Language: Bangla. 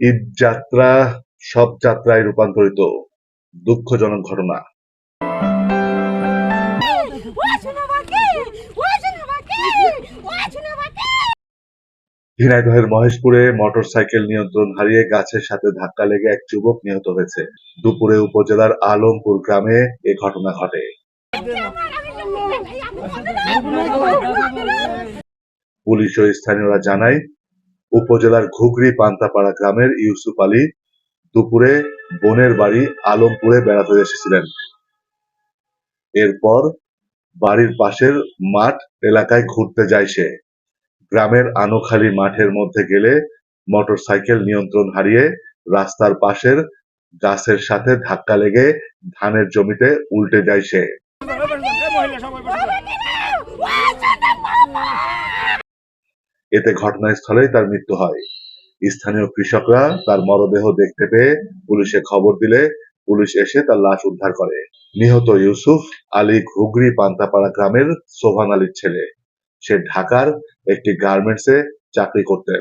ঈদ যাত্রা সব যাত্রায় রূপান্তরিত দুঃখজনক ঘটনা ঝিনাইদহের মহেশপুরে মোটরসাইকেল নিয়ন্ত্রণ হারিয়ে গাছের সাথে ধাক্কা লেগে এক যুবক নিহত হয়েছে দুপুরে উপজেলার আলমপুর গ্রামে এ ঘটনা ঘটে পুলিশ ও স্থানীয়রা জানায় উপজেলার ঘুগরি পান্তাপাড়া গ্রামের ইউসুফ আলী দুপুরে বোনের বাড়ি আলমপুরে বেড়াতে এসেছিলেন। এরপর বাড়ির পাশের মাঠ এলাকায় ঘুরতে যায় সে। গ্রামের আনোখালী মাঠের মধ্যে গেলে মোটরসাইকেল নিয়ন্ত্রণ হারিয়ে রাস্তার পাশের গাছের সাথে ধাক্কা লেগে ধানের জমিতে উল্টে যায় সে। এতে ঘটনাস্থলেই তার মৃত্যু হয়। স্থানীয় কৃষকরা তার মরদেহ দেখতে পেয়ে পুলিশে খবর দিলে পুলিশ এসে তার লাশ উদ্ধার করে। নিহত ইউসুফ আলী ঘুগরি পান্তাপাড়া গ্রামের সোভান আলীর ছেলে। সে ঢাকার একটি গার্মেন্টসে চাকরি করতেন।